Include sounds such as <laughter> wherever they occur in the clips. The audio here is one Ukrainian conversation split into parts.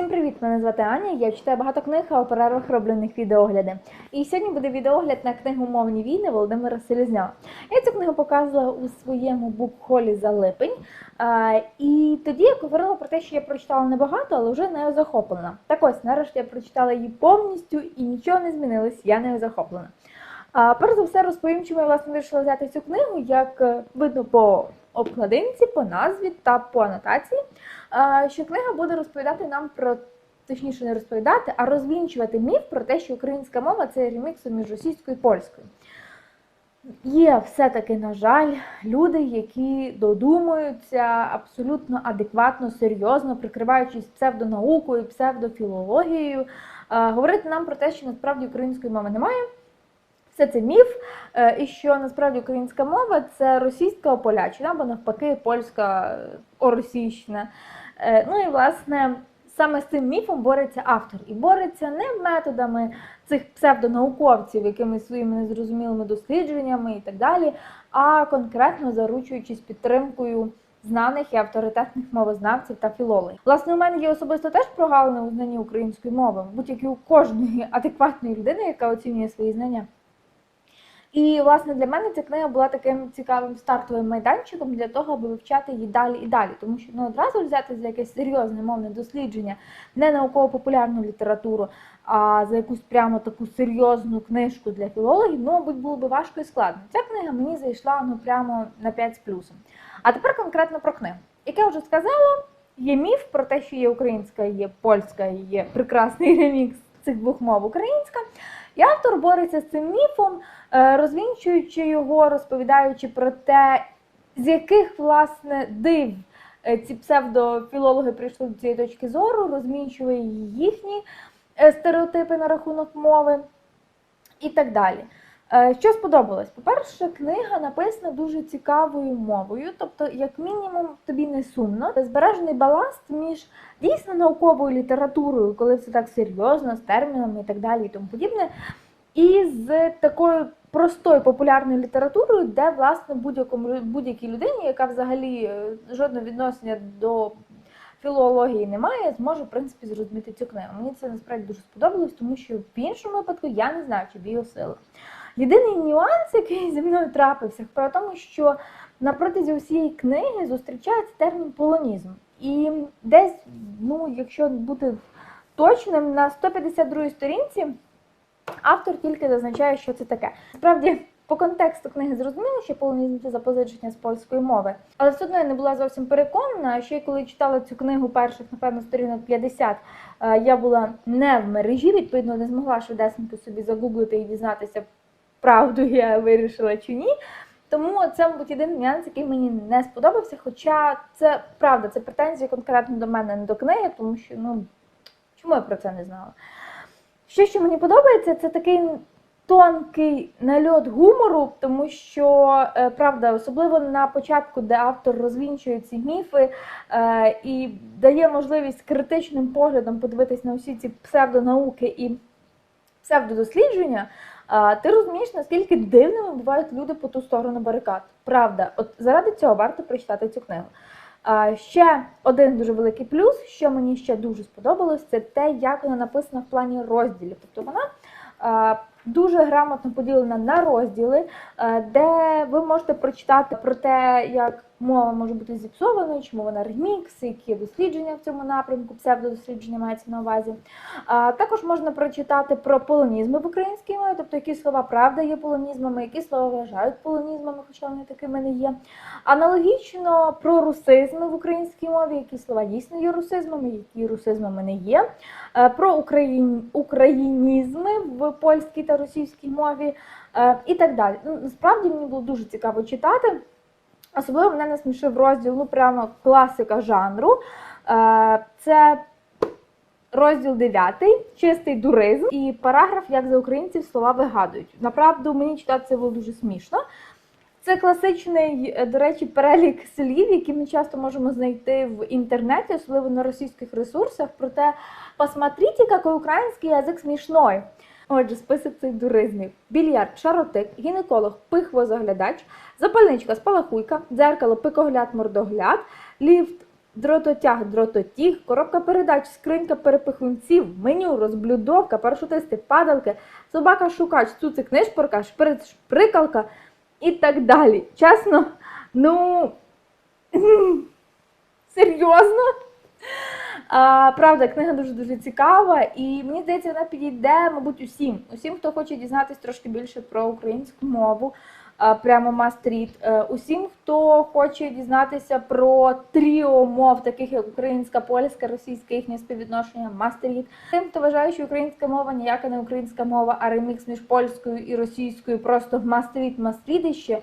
Усім привіт! Мене звати Аня. Я читаю багато книг, а у перервах роблю них відеогляди. І сьогодні буде відеогляд на книгу Мовні війни Володимира Селезня. Я цю книгу показувала у своєму букхолі за липень. І тоді я говорила про те, що я прочитала небагато, але вже нею захоплена. Так ось, нарешті я прочитала її повністю і нічого не змінилось, я нею захоплена. Перш за все розповім, чому я власне вирішила взяти цю книгу, як е, видно по обкладинці, по назві та по анотації. Що книга буде розповідати нам про, точніше, не розповідати, а розвінчувати міф про те, що українська мова це ремікс між російською і польською. Є все-таки, на жаль, люди, які додумуються абсолютно адекватно, серйозно, прикриваючись псевдонаукою, псевдофілологією, говорити нам про те, що насправді української мови немає. Все це міф, е, і що насправді українська мова це російська ополячена, або навпаки, польська е, оросійщина. Е, Ну і власне саме з цим міфом бореться автор. І бореться не методами цих псевдонауковців, якимись своїми незрозумілими дослідженнями і так далі, а конкретно заручуючись підтримкою знаних і авторитетних мовознавців та філологів. Власне, у мене є особисто теж прогалини у знанні української мови, будь-як і у кожної <laughs> адекватної людини, яка оцінює свої знання. І, власне, для мене ця книга була таким цікавим стартовим майданчиком для того, аби вивчати її далі і далі. Тому що ну, одразу взяти за якесь серйозне мовне дослідження, не науково-популярну літературу, а за якусь прямо таку серйозну книжку для філологів, ну, мабуть, було би важко і складно. Ця книга мені зайшла ну, прямо на 5 з плюсом. А тепер конкретно про книгу. Як я вже сказала, є міф про те, що є українська, є польська, є прекрасний <laughs> ремікс цих двох мов українська. І автор бореться з цим міфом, е, розвінчуючи його, розповідаючи про те, з яких власне див е, ці псевдофілологи прийшли до цієї точки зору, розмінчує їхні е, стереотипи на рахунок мови і так далі. Е, Що сподобалось? По-перше, книга написана дуже цікавою мовою, тобто, як мінімум, тобі не сумно. Збережений баланс між дійсно науковою літературою, коли все так серйозно, з термінами і так далі, і тому подібне, і з такою простою популярною літературою, де власне будь-якому будь-якій людині, яка взагалі е, жодного відношення до філології не має, зможе в принципі зрозуміти цю книгу. Мені це насправді дуже сподобалось, тому що в іншому випадку я не знаю, чи б її сила. Єдиний нюанс, який зі мною трапився, про тому, що на протязі усієї книги зустрічається термін полонізм. І десь, ну, якщо бути точним, на 152 сторінці автор тільки зазначає, що це таке. Справді, по контексту книги зрозуміло, що полонізм це запозичення з польської мови, але все одно я не була зовсім переконана. Й коли читала цю книгу перших, напевно, сторінок 50, е, я була не в мережі, відповідно, не змогла швидесенько собі загуглити і дізнатися, правду я вирішила чи ні. Тому це, мабуть, єдиний нюанс, який мені не сподобався. Хоча це правда, це претензії конкретно до мене, не до книги, тому що ну чому я про це не знала? Що ще мені подобається, це такий тонкий нальот гумору, тому що е, правда, особливо на початку, де автор розвінчує ці міфи е, і дає можливість критичним поглядом подивитись на усі ці псевдонауки і псевдодослідження. Ти розумієш, наскільки дивними бувають люди по ту сторону барикад. Правда, от заради цього варто прочитати цю книгу. Ще один дуже великий плюс, що мені ще дуже сподобалось, це те, як вона написана в плані розділів. Тобто вона дуже грамотно поділена на розділи, де ви можете прочитати про те, як мова може бути зіпсованою, чому вона ремікс, які дослідження в цьому напрямку, псевдодослідження мається на увазі. А, також можна прочитати про полонізми в українській мові, тобто які слова правда є полонізмами, які слова вважають полонізмами, хоча вони такими не є. Аналогічно про русизми в українській мові, які слова дійсно є русизмами, які русизмами не є. Про україн... українізми в польській та російській мові і так далі. Ну, насправді мені було дуже цікаво читати. Особливо мене насмішив розділ, ну прямо класика жанру. Е, Це розділ 9, чистий дуризм і параграф, як за українців слова вигадують. Направду мені читати це було дуже смішно. Це класичний, е, до речі, перелік слів, які ми часто можемо знайти в інтернеті, особливо на російських ресурсах. Проте посмотрите, який український язик смішной. Отже, список цих дуризмів: більярд, шаротик, гінеколог, пихвозаглядач, запальничка, спалахуйка, дзеркало, пикогляд, мордогляд, ліфт, дрототяг, дрототіг, коробка передач, скринька перепихунців, меню, розблюдовка, парашутисти, падалки, собака шукач, цуцик, нишпорка, шприц, шприкалка і так далі. Чесно, ну <laughs> серйозно. А, правда, книга дуже дуже цікава, і мені здається, вона підійде, мабуть, усім. Усім, хто хоче дізнатись трошки більше про українську мову, прямо мастріт. Е, Усім, хто хоче дізнатися про тріо мов, таких як українська, польська, російська, їхнє співвідношення, мастріт. Тим, хто вважає, що українська мова ніяка не українська мова, а ремікс між польською і російською, просто мастріт, мастрідище.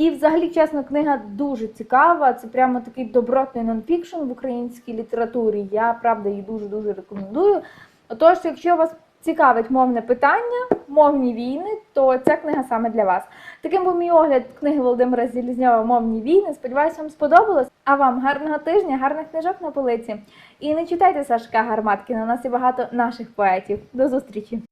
І, взагалі, чесно, книга дуже цікава. Це прямо такий добротний нонфікшн в українській літературі. Я правда її дуже дуже рекомендую. Отож, якщо вас цікавить мовне питання, мовні війни, то ця книга саме для вас. Таким був мій огляд книги Володимира Зелізньова Мовні війни. Сподіваюся, вам сподобалось. А вам гарного тижня, гарних книжок на полиці. І не читайте Сашка Гарматкіна. У нас є багато наших поетів. До зустрічі!